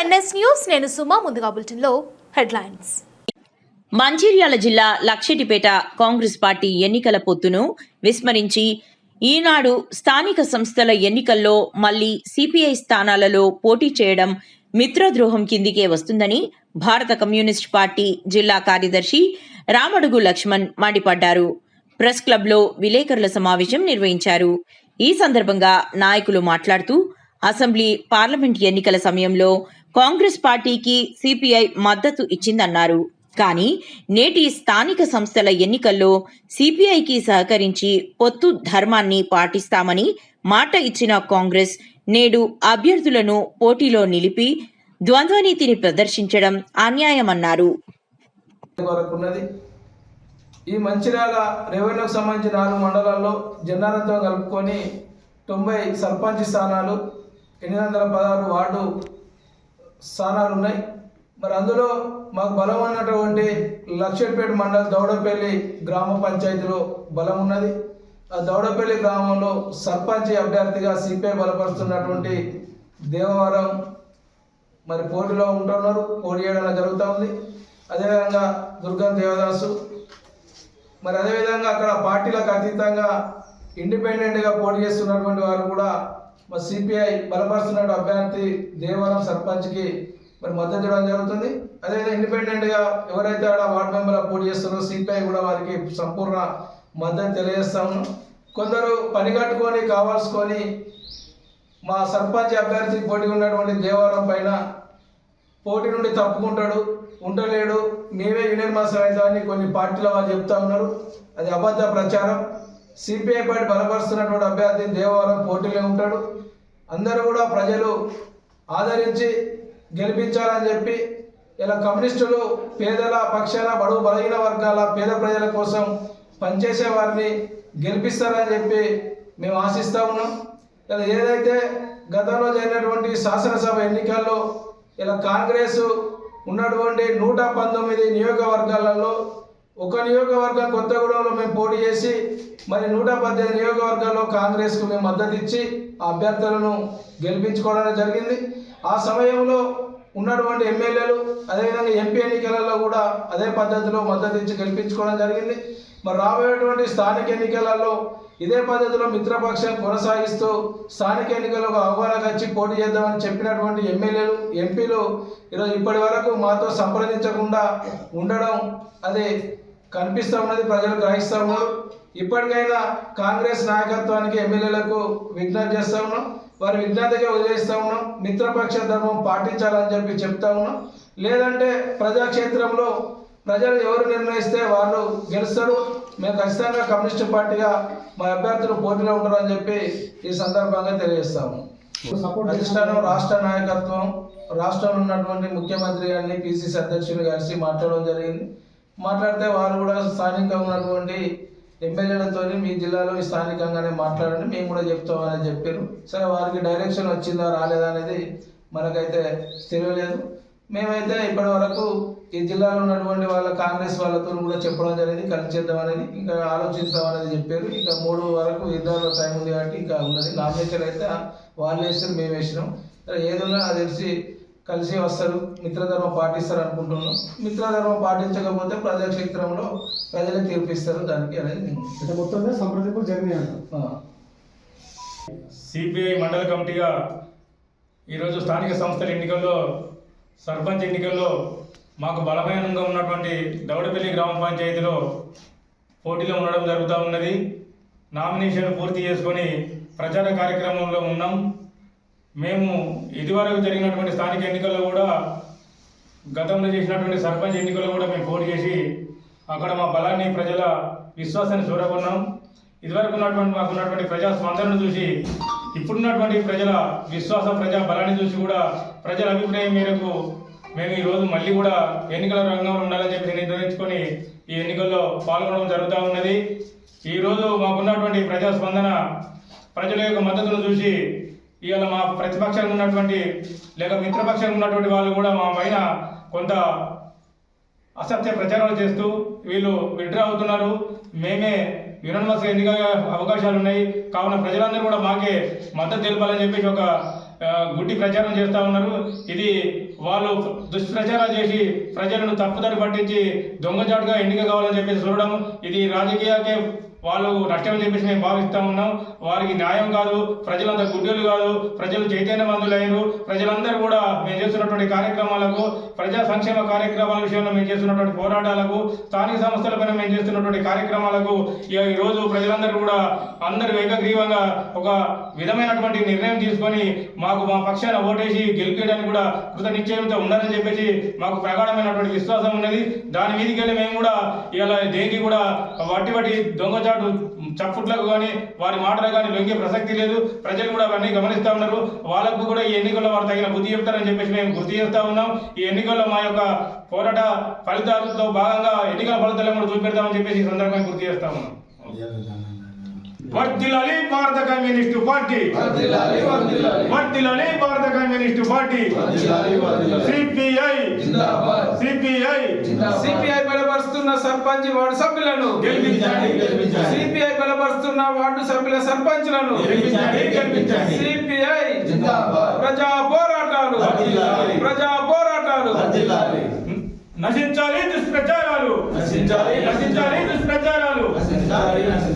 NS news నేను సుమా ముందుగా బులెటిన్లో హెడ్లైన్స్. మంచిర్యాల జిల్లా లక్షటిపేట కాంగ్రెస్ పార్టీ ఎన్నికల పొత్తును విస్మరించి ఈనాడు స్థానిక సంస్థల ఎన్నికల్లో మళ్ళీ సిపిఐ స్థానాలలో పోటీ చేయడం మిత్రద్రోహం కిందికే వస్తుందని భారత కమ్యూనిస్ట్ పార్టీ జిల్లా కార్యదర్శి రామడుగు లక్ష్మణ్ మండిపడ్డారు. ప్రెస్ క్లబ్లో విలేకరుల సమావేశం నిర్వహించారు. ఈ సందర్భంగా నాయకులు మాట్లాడుతూ అసెంబ్లీ పార్లమెంట్ ఎన్నికల సమయంలో కాంగ్రెస్ పార్టీకి సిపిఐ మద్దతు ఇచ్చిందన్నారు. కానీ నేటి స్థానిక సంస్థల ఎన్నికల్లో సిపిఐకి సహకరించి పొత్తు ధర్మాన్ని పాటిస్తామని మాట ఇచ్చిన కాంగ్రెస్ నేడు అభ్యర్థులను పోటీలో నిలిపి ద్వంద్వనీతిని ప్రదర్శించడం అన్యాయమన్నారు. ఈ మంచిర్యాల రెవెన్యూకి సంబంధించిన నాలుగు మండలాల్లో జన్నారంతో కలుపుకొని తొంభై సర్పంచ్ స్థానాలు ఎనిమిది వందల పదహారు వార్డు స్థానాలు ఉన్నాయి మరి అందులో మాకు బలం ఉన్నటువంటి లక్షపేట మండలం దౌడపల్లి గ్రామ పంచాయతీలో బలం ఉన్నది. ఆ దౌడపల్లి గ్రామంలో సర్పంచ్ అభ్యర్థిగా సిపిఐ బలపరుస్తున్నటువంటి దేవవరం మరి పోటీలో ఉంటున్నారు. పోటీ చేయడం జరుగుతూ ఉంది. అదేవిధంగా దుర్గం దేవదాసు. మరి అదేవిధంగా అక్కడ పార్టీలకు అతీతంగా ఇండిపెండెంట్గా పోటీ చేస్తున్నటువంటి వారు కూడా మరి సిపిఐ బలపరుస్తున్న అభ్యర్థి దేవరం సర్పంచ్కి మరి మద్దతు ఇవ్వడం జరుగుతుంది. అదేవిధంగా ఇండిపెండెంట్గా ఎవరైతే ఆడ వార్డు మెంబర్గా పోటీ చేస్తున్నారో సిపిఐ కూడా వారికి సంపూర్ణ మద్దతు తెలియజేస్తాము కొందరు పని కట్టుకొని కావాల్సుకొని మా సర్పంచ్ అభ్యర్థి పోటీ ఉన్నటువంటి దేవారం పైన పోటీ నుండి తప్పుకుంటాడు ఉండలేడు. మేమే యూనియన్ మాసం అవుతామని కొన్ని పార్టీల వాళ్ళు చెప్తా ఉన్నారు. అది అబద్ధ ప్రచారం. సిపిఐ పార్టీ బలపరుస్తున్నటువంటి అభ్యర్థి దేవాలయం పోటీలో ఉంటాడు. అందరూ కూడా ప్రజలు ఆదరించి గెలిపించాలని చెప్పి ఇలా కమ్యూనిస్టులు పేదల పక్షాల బడుగు బలహీన వర్గాల పేద ప్రజల కోసం పనిచేసే వారిని గెలిపిస్తారని చెప్పి మేము ఆశిస్తా ఉన్నాం. ఇలా ఏదైతే గతంలో జరిగినటువంటి శాసనసభ ఎన్నికల్లో ఇలా కాంగ్రెస్ ఉన్నటువంటి నూట పంతొమ్మిది నియోజకవర్గాలలో ఒక నియోజకవర్గం కొత్తగూడెంలో మేము పోటీ చేసి మరి నూట పద్దెనిమిది నియోజకవర్గాల్లో కాంగ్రెస్కు మేము మద్దతు ఇచ్చి ఆ అభ్యర్థులను గెలిపించుకోవడం జరిగింది. ఆ సమయంలో ఉన్నటువంటి ఎమ్మెల్యేలు అదేవిధంగా ఎంపీ ఎన్నికలలో కూడా అదే పద్ధతిలో మద్దతు ఇచ్చి గెలిపించుకోవడం జరిగింది. మరి రాబోయేటువంటి స్థానిక ఎన్నికలలో ఇదే పద్ధతిలో మిత్రపక్షం కొనసాగిస్తూ స్థానిక ఎన్నికలకు ఆహ్వానం వచ్చి పోటీ చేద్దామని చెప్పినటువంటి ఎమ్మెల్యేలు ఎంపీలు ఈరోజు ఇప్పటి వరకు మాతో సంప్రదించకుండా ఉండడం అది కనిపిస్తూ ఉన్నది ప్రజలు గ్రహిస్తూ ఉన్నారు. ఇప్పటికైనా కాంగ్రెస్ నాయకత్వానికి ఎమ్మెల్యేలకు విజ్ఞప్తి చేస్తూ ఉన్నాం. వారి విజ్ఞతగా వదిలేస్తూ ఉన్నాం. మిత్రపక్ష ధర్మం పాటించాలని చెప్పి చెప్తా ఉన్నాం. లేదంటే ప్రజాక్షేత్రంలో ప్రజలు ఎవరు నిర్ణయిస్తే వాళ్ళు గెలుస్తారు. మేము ఖచ్చితంగా కమ్యూనిస్ట్ పార్టీగా మా అభ్యర్థులు పోటీలో ఉంటారని చెప్పి ఈ సందర్భంగా తెలియజేస్తాము అధిష్టానం రాష్ట్ర నాయకత్వం రాష్ట్రంలో ఉన్నటువంటి ముఖ్యమంత్రి గారిని పిసిసి అధ్యక్షులు కలిసి మాట్లాడడం జరిగింది. మాట్లాడితే వారు కూడా స్థానికంగా ఉన్నటువంటి ఎమ్మెల్యేలతో మీ జిల్లాలో స్థానికంగానే మాట్లాడండి మేము కూడా చెప్తామని చెప్పారు. సరే వారికి డైరెక్షన్ వచ్చిందా రాలేదా అనేది మనకైతే తెలియలేదు. మేమైతే ఇప్పటి వరకు ఈ జిల్లాలో ఉన్నటువంటి వాళ్ళ కాంగ్రెస్ వాళ్ళతో కూడా చెప్పడం జరిగింది కలిసి చేద్దాం అనేది ఇంకా ఆలోచిస్తాం అనేది చెప్పారు. ఇంకా మూడు వరకు ఇద్దరు టైం ఉంది కాబట్టి ఇంకా ఉన్నది. నామినేషన్ అయితే వాళ్ళు వేసారు మేము వేసినాం. ఏదన్నా తెలిసి కలిసి వస్తారు మిత్రధర్మం పాటిస్తారు అనుకుంటున్నాం మిత్రధర్మం పాటించకపోతే ప్రజాక్షేత్రంలో ప్రజలే తీర్పిస్తారు దానికి అనేది మొత్తం జరిగినాయి ఆ. సిపిఐ మండల కమిటీగా ఈరోజు స్థానిక సంస్థల ఎన్నికల్లో సర్పంచ్ ఎన్నికల్లో మాకు బలమైనంగా ఉన్నటువంటి దౌడపల్లి గ్రామ పంచాయతీలో పోటీలో ఉండడం జరుగుతూ ఉన్నది. నామినేషన్ పూర్తి చేసుకొని ప్రచార కార్యక్రమంలో ఉన్నాం. మేము ఇదివరకు జరిగినటువంటి స్థానిక ఎన్నికల్లో కూడా గతంలో చేసినటువంటి సర్పంచ్ ఎన్నికల్లో కూడా మేము పోటీ చేసి అక్కడ మా బలాన్ని ప్రజల విశ్వాసాన్ని చూడకున్నాం. ఇదివరకు ఉన్నటువంటి మాకు ఉన్నటువంటి ప్రజా స్పందనను చూసి ఇప్పుడున్నటువంటి ప్రజల విశ్వాస ప్రజా బలాన్ని చూసి కూడా ప్రజల అభిప్రాయం మేరకు మేము ఈరోజు మళ్ళీ కూడా ఎన్నికల రంగంలో ఉండాలని చెప్పి నిర్ణయించుకొని ఈ ఎన్నికల్లో పాల్గొనడం జరుగుతూ ఉన్నది. ఈరోజు మాకున్నటువంటి ప్రజా స్పందన ప్రజల యొక్క మద్దతును చూసి ఇవాళ మా ప్రతిపక్షంగా ఉన్నటువంటి లేక మిత్రపక్షంగా ఉన్నటువంటి వాళ్ళు కూడా మా పైన కొంత అసత్య ప్రచారాలు చేస్తూ వీళ్ళు విడ్డ్రా అవుతున్నారు. మేమే యునానిమస్ ఎన్నిక అవకాశాలు ఉన్నాయి. కావున ప్రజలందరూ కూడా మాకే మద్దతు తెలపాలని చెప్పేసి ఒక గుడ్డి ప్రచారం చేస్తూ ఉన్నారు. ఇది వాళ్ళు దుష్ప్రచారాలు చేసి ప్రజలను తప్పుదారి పట్టించి దొంగచాటుగా ఎన్నిక కావాలని చెప్పేసి చూడడం ఇది రాజకీయాకే వాళ్ళు నష్టం చెప్పేసి మేము భావిస్తా ఉన్నాం. వారికి న్యాయం కాదు ప్రజలంతా గుడ్డలు కాదు ప్రజలు చైతన్యవంతులైనరు ప్రజలందరూ కూడా మేము చేస్తున్నటువంటి కార్యక్రమాలకు ప్రజా సంక్షేమ కార్యక్రమాల విషయంలో మేము చేస్తున్నటువంటి పోరాటాలకు స్థానిక సంస్థలపైన మేము చేస్తున్నటువంటి కార్యక్రమాలకు ఈరోజు ఈ రోజు ప్రజలందరూ కూడా అందరూ ఏకగ్రీవంగా ఒక విధమైనటువంటి నిర్ణయం తీసుకొని మాకు మా పక్షాన ఓటేసి గెలిపేయడానికి కూడా కృత నిశ్చయంతో ఉండాలని చెప్పేసి మాకు ప్రగాఢమైనటువంటి విశ్వాసం ఉన్నది. దాని మీదకి వెళ్ళి మేము కూడా ఇలా దేనికి కూడా వట్టి వట్టి దొంగచాటు చప్పుట్లకు కానీ వారి మాటలకు కానీ లొంగే ప్రసక్తి లేదు. ప్రజలు కూడా అవన్నీ గమనిస్తూ ఉన్నారు. వాళ్ళకు కూడా ఈ ఎన్నికల్లో వారు తగిన బుద్ధి చెప్తారని చెప్పేసి మేము గుర్తు చేస్తా ఉన్నాం. ఈ ఎన్నికల్లో మా యొక్క పోరాట ఫలితాలతో భాగంగా ఎన్నికల ఫలితాలను కూడా చూపెడతామని చెప్పేసి ఈ సందర్భంగా గుర్తు చేస్తా ఉన్నాం. వర్ధిల్లాలి భారత కమ్యూనిస్టు పార్టీ వర్ధిల్లాలి. వర్ధిల్లాలి భారత కమ్యూనిస్టు పార్టీ సిపిఐ జిందాబాద్. సిపిఐ సిపిఐ బలపరుస్తున్న సర్పంచ్ వార్డు సభ్యులను గెలిపించండి. సిపిఐ బలపరుస్తున్న వార్డు సభ్యుల సర్పంచ్లను గెలిపించండి, గెలిపించండి. సిపిఐ జిందాబాద్. ప్రజా పోరాటాలు. ప్రజా పోరాటాలు వర్ధిల్లాలి. నశించాలి దుష్ప్రచారాలు నశించాలి, నశించాలి దుష్ప్రచారాలు నశించాలి, నశించాలి.